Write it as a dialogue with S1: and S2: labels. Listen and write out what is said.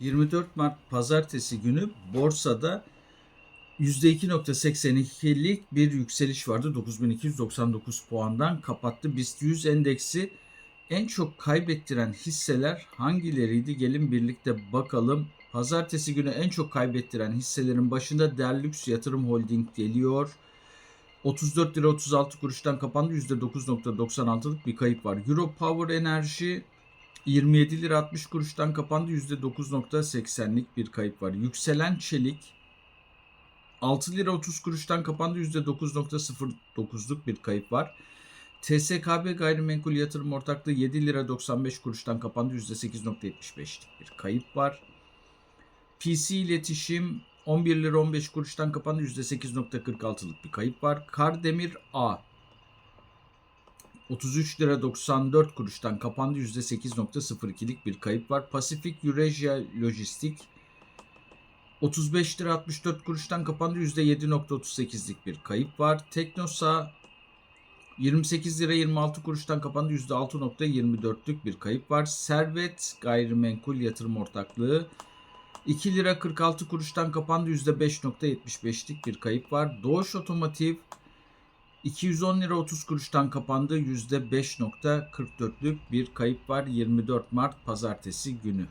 S1: 24 Mart pazartesi günü borsada %2.82'lik bir yükseliş vardı. 9299 puandan kapattı. BIST 100 endeksi en çok kaybettiren hisseler hangileriydi? Gelin birlikte bakalım. Pazartesi günü en çok kaybettiren hisselerin başında Derlux Yatırım Holding geliyor. 34 lira 36 kuruştan kapandı. %9.96'lık bir kayıp var. Euro Power Enerji 27 lira 60 kuruştan kapandı. %9.80'lik bir kayıp var. Yükselen Çelik 6 lira 30 kuruştan kapandı. %9.09'luk bir kayıp var. TSKB Gayrimenkul Yatırım Ortaklığı 7 lira 95 kuruştan kapandı. %8.75'lik bir kayıp var. PC İletişim 11 lira 15 kuruştan kapandı. %8.46'lık bir kayıp var. Kardemir A 33 lira 94 kuruştan kapandı. %8.02'lik bir kayıp var. Pasifik Eurasia Lojistik 35 lira 64 kuruştan kapandı. %7.38'lik bir kayıp var. Teknosa 28 lira 26 kuruştan kapandı. %6.24'lük bir kayıp var. Servet Gayrimenkul Yatırım Ortaklığı 2 lira 46 kuruştan kapandı. %5.75'lik bir kayıp var. Doğuş Otomotiv 210 lira 30 kuruştan kapandı. %5.44'lük bir kayıp var 24 Mart pazartesi günü.